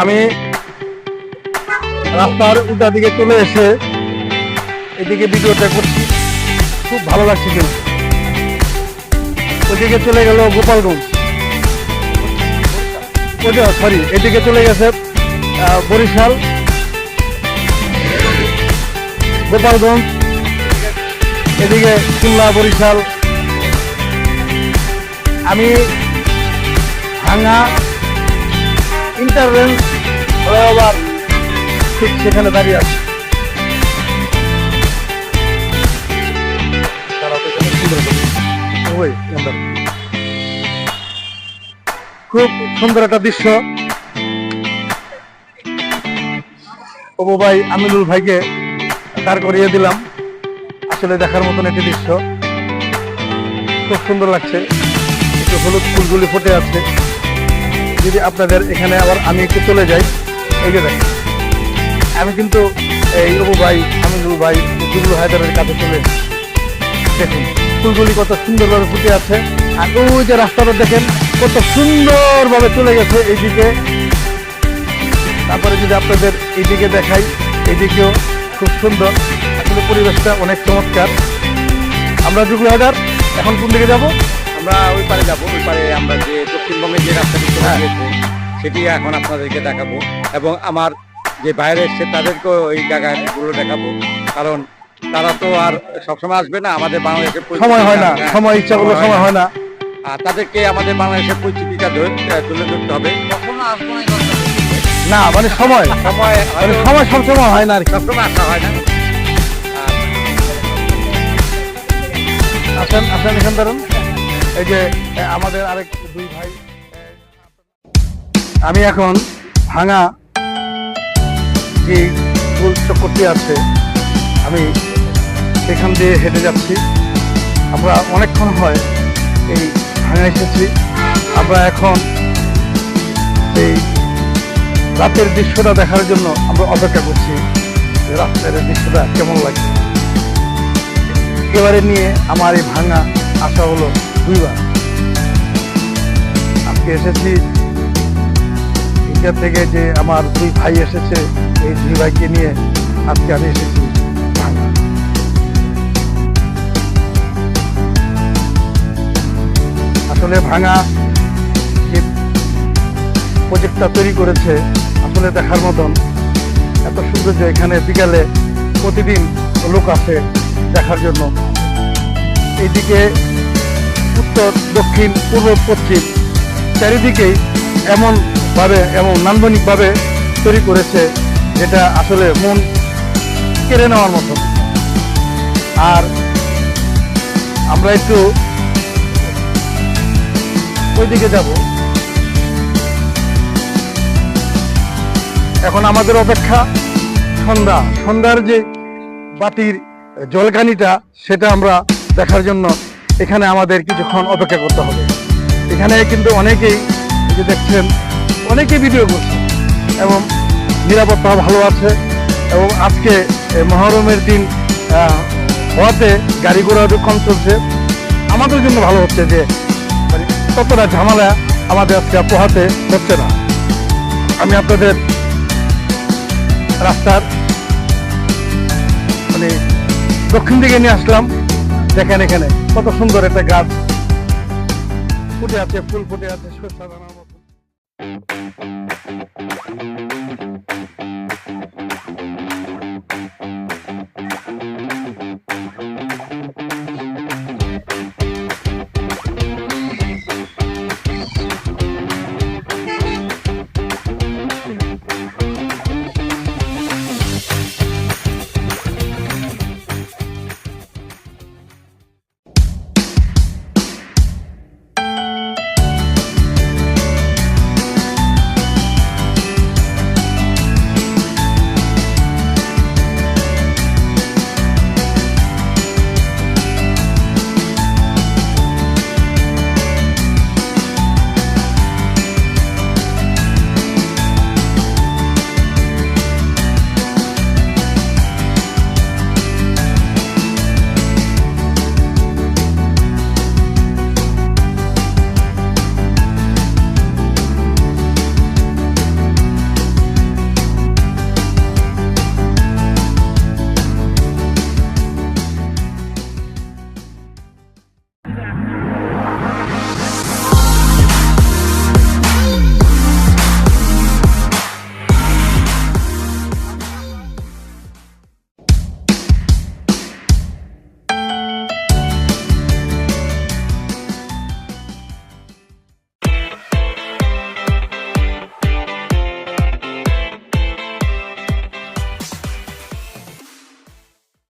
আমি রাস্তার উল্টা দিকে চলে এসে এদিকে ভিডিওটা করছি। খুব ভালো লাগছে কিন্তু। ওইদিকে চলে গেল গোপালগঞ্জ। সরি এদিকে চলে গেছে বরিশাল। গোপালগঞ্জ। এদিকে খুলনা বরিশাল। আমি ভাঙা ঠিক সেখানে দাঁড়িয়ে আছি। খুব সুন্দর একটা দৃশ্য। অবু ভাই, আমিনুল ভাইকে দাঁড় করিয়ে দিলাম। আসলে দেখার মতন একটি দৃশ্য। খুব সুন্দর লাগছে। একটু হলুদ ফুলগুলি ফুটে আছে। যদি আপনাদের এখানে আবার আমি একটু চলে যাই, এই যে দেখেন। আমি কিন্তু এই অবু ভাই আমিনুল ভাই জুবুল হায়দারের কাছে চলে। দেখুন, ফুলগুলি কত সুন্দরভাবে ফুটে আছে। আর ওই যে রাস্তাটা দেখেন, কত সুন্দরভাবে চলে গেছে এইদিকে। তারপরে যদি আপনাদের এইদিকে দেখাই, এইদিকেও খুব সুন্দর। আসলে পরিবেশটা অনেক চমৎকার। আমরা জুবুল হায়দার, এখন কোন দিকে যাব? আমরা ওই পারে যাব ওই পারে আমরা যে দক্ষিণবঙ্গের যে রাস্তাটি চলে হ্যাঁ। গিয়েছে সেটি এখন আপনাদেরকে দেখাবো এবং আমার যে বাইরে এসছে তাদেরকেও এই জায়গাগুলো দেখাবো। কারণ তারা তো আর সবসময় আসবে না আমাদের বাংলাদেশের সময় হয় না হ্যাঁ, সময় ইচ্ছা করলে সময় হয় না। আর তাদেরকে আমাদের বাংলাদেশের পরিস্থিতিটা ধরে তুলে ধরতে হবে। কখনো আসব না না মানে সময়। সময় মানে সময় সবসময় হয় না আর সবসময় আসা হয় না। আসেন আসেন এখান ধরুন। এই যে আমাদের আরেক দুই ভাই আমি এখন ভাঙা যে গোল চক্করটি আছে, আমি সেখান দিয়ে হেঁটে যাচ্ছি। আমরা অনেকক্ষণ হয় এই ভাঙা এসেছি। আমরা এখন এই রাতের দৃশ্যটা দেখার জন্য আমরা অপেক্ষা করছি। রাতের দৃশ্যটা কেমন লাগে এবারে নিয়ে আমার এই ভাঙা আসা হলো দুইবার। আজকে এসেছি ইন্ডিয়া থেকে যে আমার দুই ভাই এসেছে, এই দুই ভাইকে নিয়ে আজকে আমি এসেছি আসলে ভাঙা যে প্রজেক্টটা তৈরি করেছে, আসলে দেখার মতন এত সুন্দর যে এখানে বিকালে প্রতিদিন লোক আসে দেখার জন্য। এইদিকে উত্তর, দক্ষিণ, পূর্ব, পশ্চিম চারিদিকেই এমন ভাবে এমন নান্দনিকভাবে তৈরি করেছে যেটা আসলে মন কেড়ে নেওয়ার মতো। আর আমরা একটু ওইদিকে যাব। এখন আমাদের অপেক্ষা সন্ধ্যা। সন্ধ্যার যে বাতির জলকানিটা, সেটা আমরা দেখার জন্য এখানে আমাদের কিছুক্ষণ অপেক্ষা করতে হবে। এখানে কিন্তু অনেকেই যে দেখছেন, অনেকেই ভিডিও করছে এবং নিরাপত্তা ভালো আছে এবং আজকে মহরমের দিন হওয়াতে গাড়ি ঘোড়া কম চলছে। আমাদের জন্য ভালো হচ্ছে যে মানে ততটা ঝামেলা আমাদের আজকে পোহাতে হচ্ছে না। আমি আপনাদের রাস্তার মানে দক্ষিণ দিকে নিয়ে আসলাম। দেখেন এখানে কত সুন্দর একটা গাছ। ফুটে আছে ফুল ফুটে আছে দানার মতো।